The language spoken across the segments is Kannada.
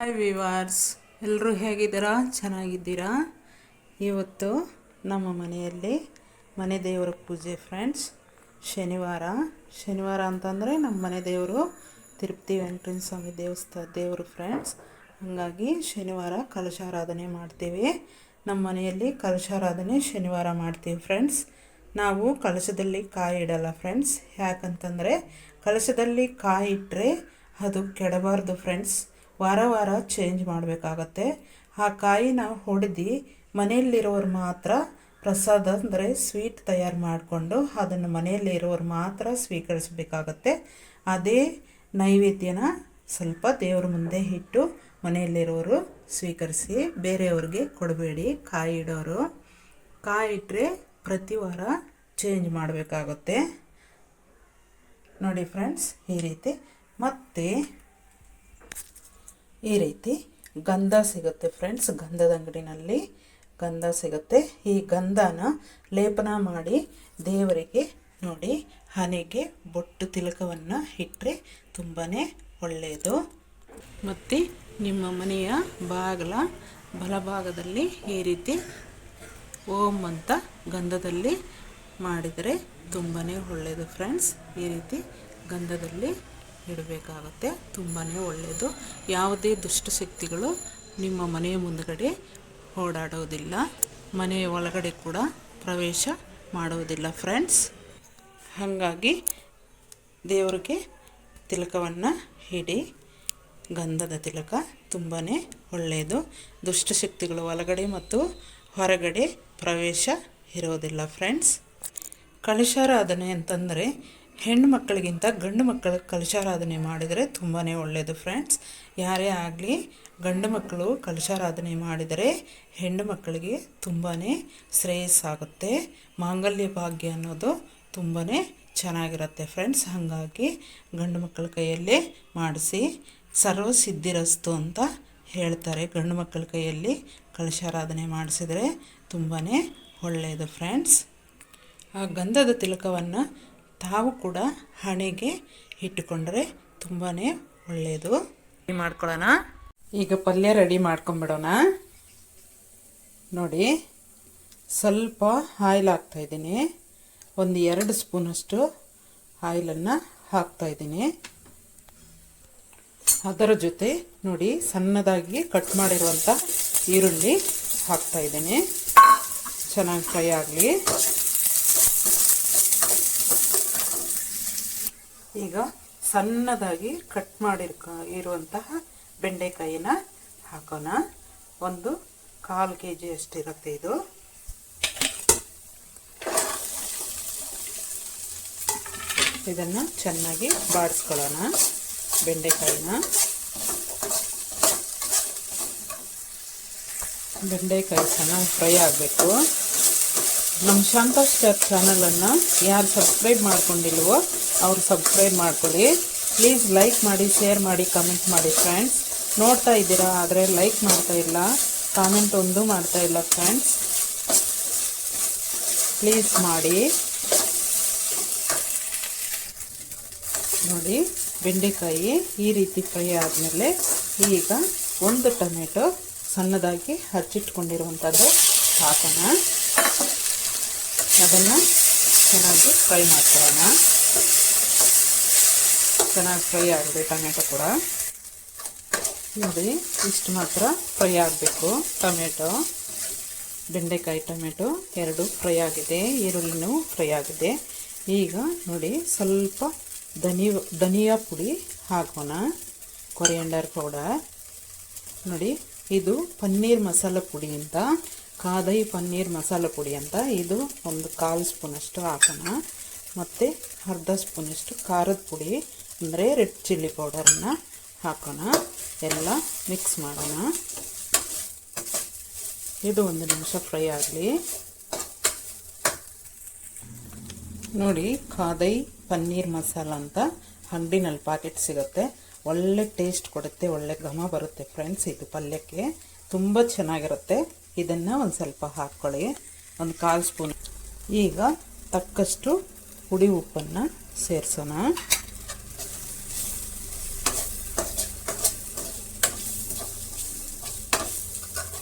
ಹಾಯ್ ವಿವಾರ್ಸ್ ಎಲ್ಲರೂ ಹೇಗಿದ್ದೀರಾ? ಚೆನ್ನಾಗಿದ್ದೀರಾ? ಇವತ್ತು ನಮ್ಮ ಮನೆಯಲ್ಲಿ ಮನೆ ದೇವರ ಪೂಜೆ ಫ್ರೆಂಡ್ಸ್ ಶನಿವಾರ. ಶನಿವಾರ ಅಂತಂದರೆ ನಮ್ಮ ಮನೆ ದೇವರು ತಿರುಪತಿ ವೆಂಕಟೇಶ್ವರ ಸ್ವಾಮಿ ದೇವಸ್ಥಾನ ದೇವರು ಫ್ರೆಂಡ್ಸ್ ಹಾಗಾಗಿ ಶನಿವಾರ ಕಲಶಾರಾಧನೆ ಮಾಡ್ತೀವಿ. ನಮ್ಮ ಮನೆಯಲ್ಲಿ ಕಲಶಾರಾಧನೆ ಶನಿವಾರ ಮಾಡ್ತೀವಿ ಫ್ರೆಂಡ್ಸ್ ನಾವು ಕಲಶದಲ್ಲಿ ಕಾಯಿ ಇಡಲ್ಲ ಫ್ರೆಂಡ್ಸ್ ಯಾಕಂತಂದರೆ ಕಲಶದಲ್ಲಿ ಕಾಯಿ ಇಟ್ಟರೆ ಅದು ಕೆಡಬಾರ್ದು ಫ್ರೆಂಡ್ಸ್ ವಾರ ವಾರ ಚೇಂಜ್ ಮಾಡಬೇಕಾಗತ್ತೆ. ಆ ಕಾಯಿನ ಹೊಡೆದು ಮನೆಯಲ್ಲಿರೋರು ಮಾತ್ರ ಪ್ರಸಾದ ಅಂದರೆ ಸ್ವೀಟ್ ತಯಾರು ಮಾಡಿಕೊಂಡು ಅದನ್ನು ಮನೆಯಲ್ಲಿರೋರು ಮಾತ್ರ ಸ್ವೀಕರಿಸಬೇಕಾಗತ್ತೆ. ಅದೇ ನೈವೇದ್ಯನ ಸ್ವಲ್ಪ ದೇವ್ರ ಮುಂದೆ ಇಟ್ಟು ಮನೆಯಲ್ಲಿರೋರು ಸ್ವೀಕರಿಸಿ ಬೇರೆಯವ್ರಿಗೆ ಕೊಡಬೇಡಿ, ಕಾಯಿ ಇಡೋರು. ಕಾಯಿ ಇಟ್ಟರೆ ಪ್ರತಿ ವಾರ ಚೇಂಜ್ ಮಾಡಬೇಕಾಗುತ್ತೆ. ನೋಡಿ ಫ್ರೆಂಡ್ಸ್ ಈ ರೀತಿ. ಮತ್ತು ಈ ರೀತಿ ಗಂಧ ಸಿಗುತ್ತೆ ಫ್ರೆಂಡ್ಸ್ ಗಂಧದ ಅಂಗಡಿನಲ್ಲಿ ಗಂಧ ಸಿಗುತ್ತೆ. ಈ ಗಂಧನ ಲೇಪನ ಮಾಡಿ ದೇವರಿಗೆ ನೋಡಿ, ಹನೆಗೆ ಬೊಟ್ಟು ತಿಲಕವನ್ನು ಇಟ್ಟರೆ ತುಂಬಾ ಒಳ್ಳೆಯದು ಮತ್ತು ನಿಮ್ಮ ಮನೆಯ ಬಾಗಿಲ ಬಲಭಾಗದಲ್ಲಿ ಈ ರೀತಿ ಓಂ ಅಂತ ಗಂಧದಲ್ಲಿ ಮಾಡಿದರೆ ತುಂಬಾ ಒಳ್ಳೆಯದು ಫ್ರೆಂಡ್ಸ್ ಈ ರೀತಿ ಗಂಧದಲ್ಲಿ ಇಡಬೇಕಾಗುತ್ತೆ. ತುಂಬಾ ಒಳ್ಳೆಯದು ಯಾವುದೇ ದುಷ್ಟಶಕ್ತಿಗಳು ನಿಮ್ಮ ಮನೆಯ ಮುಂದುಗಡೆ ಓಡಾಡೋದಿಲ್ಲ. ಮನೆಯ ಒಳಗಡೆ ಕೂಡ ಪ್ರವೇಶ ಮಾಡೋದಿಲ್ಲ ಫ್ರೆಂಡ್ಸ್ ಹಾಗಾಗಿ ದೇವರಿಗೆ ತಿಲಕವನ್ನು ಇಡಿ. ಗಂಧದ ತಿಲಕ ತುಂಬಾ ಒಳ್ಳೆಯದು ದುಷ್ಟಶಕ್ತಿಗಳು ಒಳಗಡೆ ಮತ್ತು ಹೊರಗಡೆ ಪ್ರವೇಶ ಇರೋದಿಲ್ಲ ಫ್ರೆಂಡ್ಸ್ ಕಳಶಾರಾಧನೆ ಅಂತಂದರೆ ಹೆಣ್ಣು ಮಕ್ಕಳಿಗಿಂತ ಗಂಡು ಮಕ್ಕಳ ಕಲಶಾರಾಧನೆ ಮಾಡಿದರೆ ತುಂಬಾ ಒಳ್ಳೆಯದು ಫ್ರೆಂಡ್ಸ್ ಯಾರೇ ಆಗಲಿ ಗಂಡು ಮಕ್ಕಳು ಕಲಶಾರಾಧನೆ ಮಾಡಿದರೆ ಹೆಣ್ಣು ಮಕ್ಕಳಿಗೆ ತುಂಬಾ ಶ್ರೇಯಸ್ಸಾಗುತ್ತೆ. ಮಾಂಗಲ್ಯ ಭಾಗ್ಯ ಅನ್ನೋದು ತುಂಬಾ ಚೆನ್ನಾಗಿರುತ್ತೆ ಫ್ರೆಂಡ್ಸ್ ಹಾಗಾಗಿ ಗಂಡು ಮಕ್ಕಳ ಕೈಯಲ್ಲೇ ಮಾಡಿಸಿ ಸರ್ವ ಸಿದ್ಧಿರಸ್ತು ಅಂತ ಹೇಳ್ತಾರೆ. ಗಂಡು ಮಕ್ಕಳ ಕೈಯಲ್ಲಿ ಕಲಶಾರಾಧನೆ ಮಾಡಿಸಿದರೆ ತುಂಬಾ ಒಳ್ಳೆಯದು ಫ್ರೆಂಡ್ಸ್ ಆ ಗಂಧದ ತಿಲಕವನ್ನು ತಾವು ಕೂಡ ಹಣೆಗೆ ಇಟ್ಟುಕೊಂಡ್ರೆ ತುಂಬಾ ಒಳ್ಳೆಯದು ಮಾಡ್ಕೊಳ್ಳೋಣ? ಈಗ ಪಲ್ಯ ರೆಡಿ ಮಾಡ್ಕೊಂಬಿಡೋಣ. ನೋಡಿ ಸ್ವಲ್ಪ ಆಯಿಲ್ ಹಾಕ್ತಾಯಿದ್ದೀನಿ ಒಂದು ಎರಡು ಸ್ಪೂನಷ್ಟು ಆಯಿಲನ್ನು ಹಾಕ್ತಾಯಿದ್ದೀನಿ ಅದರ ಜೊತೆ ನೋಡಿ ಸಣ್ಣದಾಗಿ ಕಟ್ ಮಾಡಿರುವಂಥ ಈರುಳ್ಳಿ ಹಾಕ್ತಾಯಿದ್ದೀನಿ ಚೆನ್ನಾಗಿ ಫ್ರೈ ಆಗಲಿ. ಈಗ ಸಣ್ಣದಾಗಿ ಕಟ್ ಮಾಡಿರ್ಕ, ಇರುವಂತಹ ಬೆಂಡೆಕಾಯಿನ ಹಾಕೋಣ. ಒಂದು ಕಾಲು ಕೆ ಜಿ ಅಷ್ಟಿರುತ್ತೆ ಇದು. ಇದನ್ನು ಚೆನ್ನಾಗಿ ಬಾಡಿಸ್ಕೊಳ್ಳೋಣ, ಬೆಂಡೆಕಾಯಿನ. ಬೆಂಡೆಕಾಯಿ ಚೆನ್ನಾಗಿ ಫ್ರೈ ಆಗಬೇಕು. ನಮ್ಮ ಶಾಂತ ಸ್ಟಾರ್ ಚಾನಲನ್ನು ಯಾರು ಸಬ್ಸ್ಕ್ರೈಬ್ ಮಾಡ್ಕೊಂಡಿಲ್ವೋ ಅವ್ರು ಸಬ್ಸ್ಕ್ರೈಬ್ ಮಾಡ್ಕೊಳ್ಳಿ. ಪ್ಲೀಸ್ ಲೈಕ್ ಮಾಡಿ, ಶೇರ್ ಮಾಡಿ, ಕಮೆಂಟ್ ಮಾಡಿ ಫ್ರೆಂಡ್ಸ್. ನೋಡ್ತಾ ಇದ್ದೀರಾ, ಆದರೆ ಲೈಕ್ ಮಾಡ್ತಾ ಇಲ್ಲ. ಕಾಮೆಂಟ್ ಒಂದು ಮಾಡ್ತಾ ಇಲ್ಲ ಫ್ರೆಂಡ್ಸ್. ಪ್ಲೀಸ್ ಮಾಡಿ. ನೋಡಿ, ಬೆಂಡೆಕಾಯಿ ಈ ರೀತಿ ಫ್ರೈ ಆದಮೇಲೆ ಈಗ ಒಂದು ಟೊಮೆಟೊ ಸಣ್ಣದಾಗಿ ಹಚ್ಚಿಟ್ಕೊಂಡಿರುವಂಥದ್ದು ಹಾಕೋಣ. ಅದನ್ನು ಚೆನ್ನಾಗಿ ಫ್ರೈ ಮಾಡ್ಕೊಳ್ಳೋಣ. ಚೆನ್ನಾಗಿ ಫ್ರೈ ಆಗಿದೆ ಟೊಮೆಟೊ ಕೂಡ. ನೋಡಿ, ಇಷ್ಟು ಮಾತ್ರ ಫ್ರೈ ಆಗಬೇಕು. ಟೊಮೆಟೊ, ಬೆಂಡೆಕಾಯಿ ಟೊಮೆಟೊ ಎರಡು ಫ್ರೈ ಆಗಿದೆ, ಈರುಳ್ಳಿನೂ ಫ್ರೈ ಆಗಿದೆ. ಈಗ ನೋಡಿ, ಸ್ವಲ್ಪ ಧನಿ, ಧನಿಯಾ ಪುಡಿ ಹಾಕೋಣ. Coriander powder. ನೋಡಿ, ಇದು ಪನ್ನೀರ್ ಮಸಾಲ ಪುಡಿ ಅಂತ. ಕಾದೈ ಪನ್ನೀರ್ ಮಸಾಲ ಪುಡಿ ಅಂತ. ಇದು ಒಂದು ಕಾಲು ಸ್ಪೂನಷ್ಟು ಹಾಕೋಣ. ಮತ್ತು ಅರ್ಧ ಸ್ಪೂನಷ್ಟು ಖಾರದ ಪುಡಿ, ಅಂದರೆ ರೆಡ್ ಚಿಲ್ಲಿ ಪೌಡರನ್ನು ಹಾಕೋಣ. ಎಲ್ಲ ಮಿಕ್ಸ್ ಮಾಡೋಣ. ಇದು ಒಂದು ನಿಮಿಷ ಫ್ರೈ ಆಗಲಿ. ನೋಡಿ ಕಾದೈ ಪನ್ನೀರ್ ಮಸಾಲ ಅಂತ ಅಂಗಡಿನಲ್ಲಿ ಪ್ಯಾಕೆಟ್ ಸಿಗುತ್ತೆ. ಒಳ್ಳೆ ಟೇಸ್ಟ್ ಕೊಡುತ್ತೆ, ಒಳ್ಳೆ ಘಮ ಬರುತ್ತೆ ಫ್ರೆಂಡ್ಸ್ ಇದು ಪಲ್ಯಕ್ಕೆ. ತುಂಬ ಚೆನ್ನಾಗಿರುತ್ತೆ. ಇದನ್ನು ಒಂದು ಸ್ವಲ್ಪ ಹಾಕ್ಕೊಳ್ಳಿ ಒಂದು ಕಾಲು ಸ್ಪೂನ್. ಈಗ ತಕ್ಕಷ್ಟು ಹುಡಿ ಉಪ್ಪನ್ನು ಸೇರಿಸೋಣ.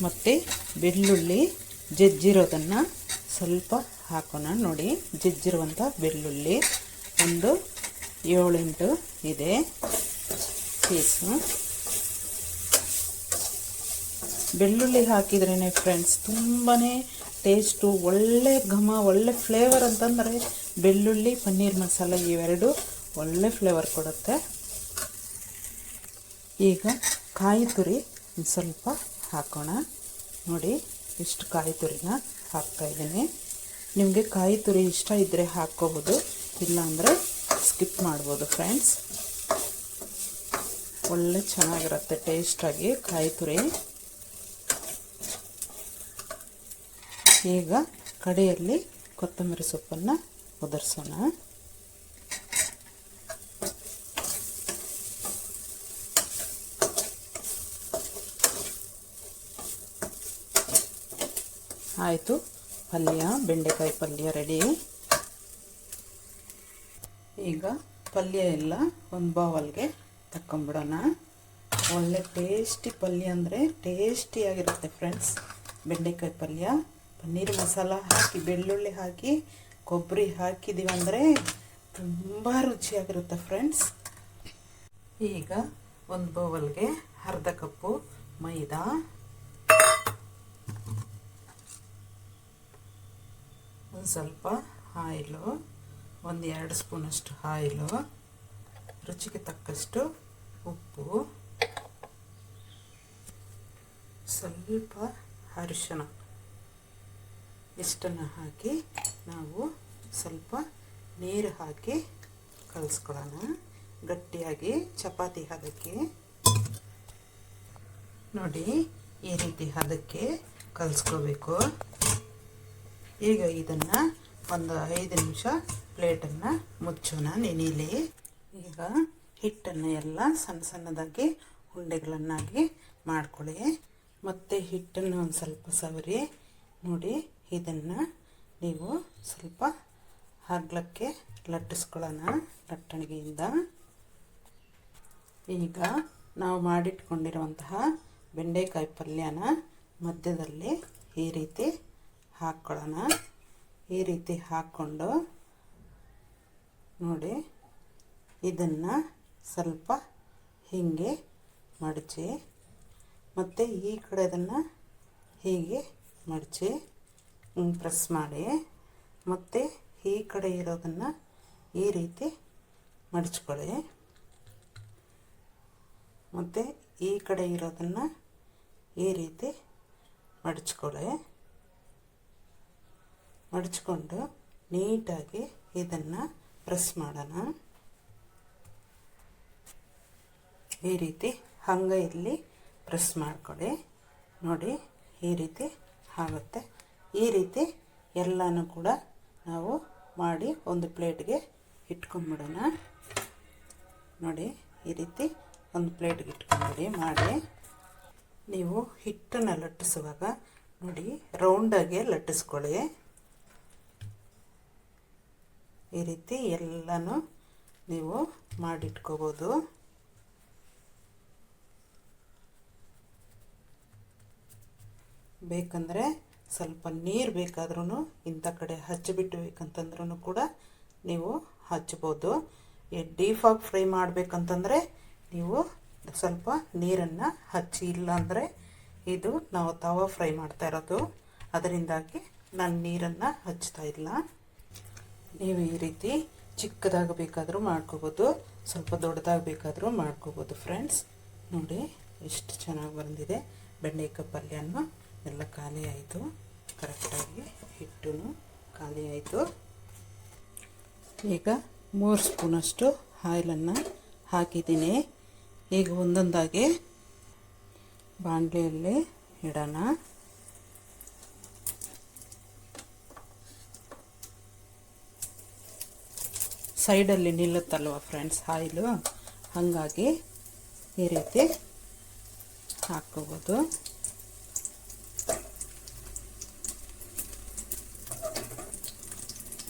ಮತ್ತು ಬೆಳ್ಳುಳ್ಳಿ ಜಜ್ಜಿರೋದನ್ನು ಸ್ವಲ್ಪ ಹಾಕೋಣ. ನೋಡಿ ಜಜ್ಜಿರುವಂಥ ಬೆಳ್ಳುಳ್ಳಿ ಒಂದು ಏಳೆಂಟು ಇದೆ. ಪೀಸು ಬೆಳ್ಳುಳ್ಳಿ ಹಾಕಿದ್ರೇ ಫ್ರೆಂಡ್ಸ್ ತುಂಬಾ ಟೇಸ್ಟು ಒಳ್ಳೆ ಘಮ, ಒಳ್ಳೆ ಫ್ಲೇವರ್ ಅಂತಂದರೆ ಬೆಳ್ಳುಳ್ಳಿ, ಪನ್ನೀರ್ ಮಸಾಲ ಇವೆರಡು ಒಳ್ಳೆ ಫ್ಲೇವರ್ ಕೊಡುತ್ತೆ. ಈಗ ಕಾಯಿ ತುರಿ ಸ್ವಲ್ಪ ಹಾಕೋಣ. ನೋಡಿ, ಇಷ್ಟು ಕಾಯಿ ತುರಿನ ಹಾಕ್ತಾಯಿದ್ದೀನಿ ನಿಮಗೆ ಕಾಯಿ ತುರಿ ಇಷ್ಟ ಇದ್ದರೆ ಹಾಕ್ಕೋಬೋದು, ಇಲ್ಲಾಂದರೆ ಸ್ಕಿಪ್ ಮಾಡ್ಬೋದು ಫ್ರೆಂಡ್ಸ್ ಒಳ್ಳೆ ಚೆನ್ನಾಗಿರುತ್ತೆ ಟೇಸ್ಟಾಗಿ ಕಾಯಿ ತುರಿ. ಈಗ ಕಡೆಯಲ್ಲಿ ಕೊತ್ತಂಬರಿ ಸೊಪ್ಪನ್ನು ಉದರ್ಸೋಣ ಆಯಿತು, ಪಲ್ಯ, ಬೆಂಡೆಕಾಯಿ ಪಲ್ಯ ರೆಡಿ ಈಗ ಪಲ್ಯ ಎಲ್ಲ ಒಂದು ಬೌಲ್ಗೆ ತಕ್ಕೊಂಬಿಡೋಣ. ಒಳ್ಳೆ ಟೇಸ್ಟಿ ಪಲ್ಯ ಅಂದರೆ ಟೇಸ್ಟಿಯಾಗಿರುತ್ತೆ ಫ್ರೆಂಡ್ಸ್ ಬೆಂಡೆಕಾಯಿ ಪಲ್ಯ ಪನ್ನೀರ್ ಮಸಾಲ ಹಾಕಿ, ಬೆಳ್ಳುಳ್ಳಿ ಹಾಕಿ, ಕೊಬ್ಬರಿ ಹಾಕಿದ್ದೀವಿ ಅಂದರೆ ತುಂಬ ರುಚಿಯಾಗಿರುತ್ತೆ ಫ್ರೆಂಡ್ಸ್ ಈಗ ಒಂದು ಬೌಲ್ಗೆ ಅರ್ಧ ಕಪ್ಪು ಮೈದಾ. ಒಂದು ಸ್ವಲ್ಪ ಆಯಿಲು, ಒಂದು ಎರಡು ಸ್ಪೂನಷ್ಟು ಆಯಿಲು, ರುಚಿಗೆ ತಕ್ಕಷ್ಟು ಉಪ್ಪು. ಸ್ವಲ್ಪ ಅರಿಶಿನ ಇಷ್ಟನ್ನು ಹಾಕಿ ನಾವು ಸ್ವಲ್ಪ ನೀರು ಹಾಕಿ ಕಲಿಸ್ಕೊಳ್ಳೋಣ. ಗಟ್ಟಿಯಾಗಿ ಚಪಾತಿ ಹದಕ್ಕೆ. ನೋಡಿ, ಈ ರೀತಿ ಹದಕ್ಕೆ ಕಲಿಸ್ಕೋಬೇಕು. ಈಗ ಇದನ್ನು ಒಂದು ಐದು ನಿಮಿಷ ಪ್ಲೇಟನ್ನು ಮುಚ್ಚೋಣ ನೆನೀಲಿ. ಈಗ ಹಿಟ್ಟನ್ನು ಎಲ್ಲ ಸಣ್ಣ ಸಣ್ಣದಾಗಿ ಉಂಡೆಗಳನ್ನಾಗಿ ಮಾಡ್ಕೊಳ್ಳಿ. ಮತ್ತು ಹಿಟ್ಟನ್ನು ಒಂದು ಸ್ವಲ್ಪ ಸವರಿ. ನೋಡಿ ಇದನ್ನು ನೀವು ಸ್ವಲ್ಪ ಹಗ್ಲಕ್ಕೆ ಲಟ್ಟಿಸ್ಕೊಳ್ಳೋಣ, ಲಟ್ಟಣಿಗೆಯಿಂದ. ಈಗ ನಾವು ಮಾಡಿಟ್ಕೊಂಡಿರುವಂತಹ ಬೆಂಡೆಕಾಯಿ ಪಲ್ಯನ ಮಧ್ಯದಲ್ಲಿ ಈ ರೀತಿ ಹಾಕ್ಕೊಳ್ಳೋಣ. ಈ ರೀತಿ ಹಾಕ್ಕೊಂಡು ನೋಡಿ, ಇದನ್ನು ಸ್ವಲ್ಪ ಹೀಗೆ ಮಡಚಿ, ಮತ್ತು ಈ ಕಡೆ ಅದನ್ನು ಹೀಗೆ ಮಡಚಿ. ಪ್ರೆಸ್ ಮಾಡಿ ಮತ್ತು ಈ ಕಡೆ ಇರೋದನ್ನು ಈ ರೀತಿ ಮಡಚ್ಕೊಳ್ಳಿ. ಮತ್ತು ಈ ಕಡೆ ಇರೋದನ್ನು ಈ ರೀತಿ ಮಡಚ್ಕೊಳ್ಳಿ. ಮಡಚ್ಕೊಂಡು ನೀಟಾಗಿ ಇದನ್ನು ಪ್ರೆಸ್ ಮಾಡೋಣ. ಈ ರೀತಿ ಹಂಗೆ ಇಲ್ಲಿ ಪ್ರೆಸ್ ಮಾಡ್ಕೊಳ್ಳಿ. ನೋಡಿ ಈ ರೀತಿ ಆಗುತ್ತೆ. ಈ ರೀತಿ ಎಲ್ಲನೂ ಕೂಡ ನಾವು ಮಾಡಿ ಒಂದು ಪ್ಲೇಟ್ಗೆ ಇಟ್ಕೊಂಡ್ಬಿಡೋಣ ನೋಡಿ, ಈ ರೀತಿ ಒಂದು ಪ್ಲೇಟ್ಗೆ ಇಟ್ಕೊಂಡ್ಬಿಡಿ ಮಾಡಿ. ನೀವು ಹಿಟ್ಟನ್ನು ಲಟ್ಟಿಸುವಾಗ ನೋಡಿ, ರೌಂಡಾಗೆ ಲಟ್ಟಿಸ್ಕೊಳ್ಳಿ. ಈ ರೀತಿ ಎಲ್ಲನೂ ನೀವು ಮಾಡಿಟ್ಕೋಬೋದು. ಬೇಕಂದರೆ ಸ್ವಲ್ಪ ನೀರು ಬೇಕಾದ್ರೂ ಇಂಥ ಕಡೆ ಹಚ್ಚಿಬಿಟ್ಟು ಬೇಕಂತಂದ್ರೂ ಕೂಡ ನೀವು ಹಚ್ಬೋದು. ಡೀಫಾಗಿ ಫ್ರೈ ಮಾಡಬೇಕಂತಂದರೆ ನೀವು ಸ್ವಲ್ಪ ನೀರನ್ನು ಹಚ್ಚಿ, ಇಲ್ಲಾಂದರೆ ಇದು ನಾವು ತವ ಫ್ರೈ ಮಾಡ್ತಾ ಇರೋದು. ಅದರಿಂದಾಗಿ ನಾನು ನೀರನ್ನು ಹಚ್ತಾ ಇಲ್ಲ. ನೀವು ಈ ರೀತಿ ಚಿಕ್ಕದಾಗಿ ಬೇಕಾದರೂ ಮಾಡ್ಕೋಬೋದು, ಸ್ವಲ್ಪ ದೊಡ್ಡದಾಗಿ ಬೇಕಾದರೂ ಮಾಡ್ಕೋಬೋದು. ಫ್ರೆಂಡ್ಸ್, ನೋಡಿ ಎಷ್ಟು ಚೆನ್ನಾಗಿ ಬಂದಿದೆ ಬೆಂಡೆಕಾಯಿ ಪಲ್ಯನೂ ಎಲ್ಲ ಖಾಲಿ ಆಯಿತು. ಕರೆಕ್ಟಾಗಿ ಹಿಟ್ಟು ಖಾಲಿ ಆಯಿತು. ಈಗ ಮೂರು ಸ್ಪೂನಷ್ಟು ಆಯಿಲನ್ನು ಹಾಕಿದ್ದೀನಿ. ಈಗ ಒಂದೊಂದಾಗಿ ಬಾಣಲೆಯಲ್ಲಿ ಇಡೋಣ. ಸೈಡಲ್ಲಿ ನಿಲ್ಲುತ್ತಲ್ವ ಫ್ರೆಂಡ್ಸ್, ಆಯಿಲು? ಹಾಗಾಗಿ ಈ ರೀತಿ ಹಾಕ್ಕೋಬೋದು.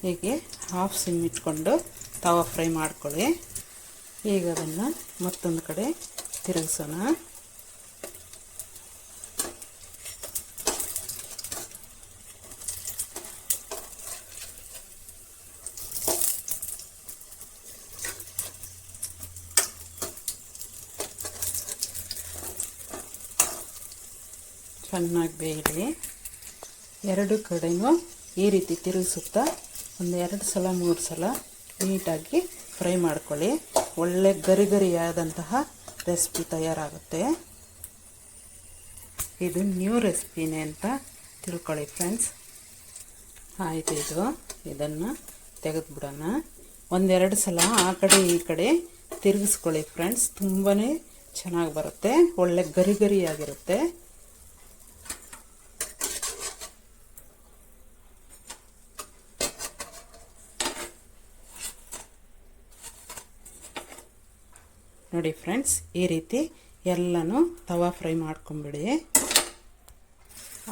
ಹೀಗೆ ಹಾಫ್ ಸಿಮ್ ಇಟ್ಕೊಂಡು ತವ ಫ್ರೈ ಮಾಡ್ಕೊಳ್ಳಿ. ಈಗ ಅದನ್ನು ಮತ್ತೊಂದು ಕಡೆ ತಿರುಗಿಸೋಣ. ಚೆನ್ನಾಗಿ ಬೇಯಲಿ ಎರಡು ಕಡೆಯೂ ಈ ರೀತಿ ತಿರುಗಿಸುತ್ತಾ ಒಂದು ಎರಡು ಸಲ, ಮೂರು ಸಲ ನೀಟಾಗಿ ಫ್ರೈ ಮಾಡ್ಕೊಳ್ಳಿ. ಒಳ್ಳೆ ಗರಿ ಗರಿಯಾದಂತಹ ರೆಸಿಪಿ ತಯಾರಾಗುತ್ತೆ. ಇದು ನ್ಯೂ ರೆಸಿಪಿನೇ ಅಂತ ತಿಳ್ಕೊಳ್ಳಿ ಫ್ರೆಂಡ್ಸ್. ಆಯಿತು ಇದು. ಇದನ್ನು ತೆಗೆದುಬಿಡೋಣ. ಒಂದೆರಡು ಸಲ ಆ ಕಡೆ ಈ ಕಡೆ ತಿರುಗಿಸ್ಕೊಳ್ಳಿ ಫ್ರೆಂಡ್ಸ್. ತುಂಬಾ ಚೆನ್ನಾಗಿ ಬರುತ್ತೆ. ಒಳ್ಳೆ ಗರಿ ಗರಿಯಾಗಿರುತ್ತೆ. ನೋಡಿ ಫ್ರೆಂಡ್ಸ್, ಈ ರೀತಿ ಎಲ್ಲನೂ ತವಾ ಫ್ರೈ ಮಾಡ್ಕೊಂಬಿಡಿ.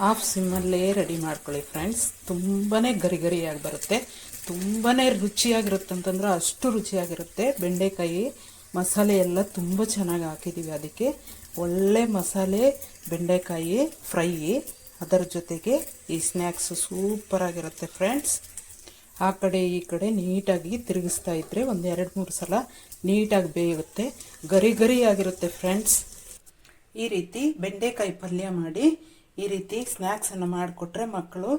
ಹಾಫ್ ಸಿಮ್ಮಲ್ಲೇ ರೆಡಿ ಮಾಡ್ಕೊಳ್ಳಿ ಫ್ರೆಂಡ್ಸ್. ತುಂಬಾ ಗರಿ ಗರಿಯಾಗಿ ಬರುತ್ತೆ. ತುಂಬಾ ರುಚಿಯಾಗಿರುತ್ತೆ ಅಂತಂದ್ರೆ ಅಷ್ಟು ರುಚಿಯಾಗಿರುತ್ತೆ. ಬೆಂಡೆಕಾಯಿ ಮಸಾಲೆ ಎಲ್ಲ ತುಂಬ ಚೆನ್ನಾಗಿ ಹಾಕಿದ್ದೀವಿ ಅದಕ್ಕೆ. ಒಳ್ಳೆ ಮಸಾಲೆ, ಬೆಂಡೆಕಾಯಿ ಫ್ರೈ. ಅದರ ಜೊತೆಗೆ ಈ ಸ್ನ್ಯಾಕ್ಸು ಸೂಪರಾಗಿರುತ್ತೆ ಫ್ರೆಂಡ್ಸ್. ಆ ಕಡೆ ಈ ಕಡೆ ನೀಟಾಗಿ ತಿರುಗಿಸ್ತಾ ಇದ್ದರೆ ಒಂದು ಎರಡು ಮೂರು ಸಲ ನೀಟಾಗಿ ಬೇಯುತ್ತೆ. ಗರಿ ಗರಿಯಾಗಿರುತ್ತೆ ಫ್ರೆಂಡ್ಸ್ ಈ ರೀತಿ ಬೆಂಡೆಕಾಯಿ ಪಲ್ಯ ಮಾಡಿ ಈ ರೀತಿ ಸ್ನ್ಯಾಕ್ಸನ್ನು ಮಾಡಿಕೊಟ್ರೆ ಮಕ್ಕಳು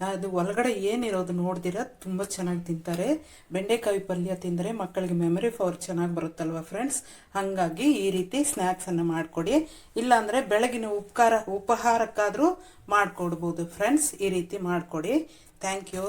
ಅದು ಒಳಗಡೆ ಏನಿರೋದು ನೋಡ್ದಿರ ತುಂಬ ಚೆನ್ನಾಗಿ ತಿಂತಾರೆ. ಬೆಂಡೆಕಾಯಿ ಪಲ್ಯ ತಿಂದರೆ ಮಕ್ಕಳಿಗೆ ಮೆಮೊರಿ ಪವರ್ ಚೆನ್ನಾಗಿ ಬರುತ್ತಲ್ವ ಫ್ರೆಂಡ್ಸ್ ಹಾಗಾಗಿ ಈ ರೀತಿ ಸ್ನ್ಯಾಕ್ಸನ್ನು ಮಾಡಿಕೊಡಿ. ಇಲ್ಲಾಂದರೆ ಬೆಳಗಿನ ಉಪಕಾರ, ಉಪಹಾರಕ್ಕಾದರೂ ಮಾಡಿಕೊಡ್ಬೋದು ಫ್ರೆಂಡ್ಸ್ ಈ ರೀತಿ ಮಾಡಿಕೊಡಿ. Thank you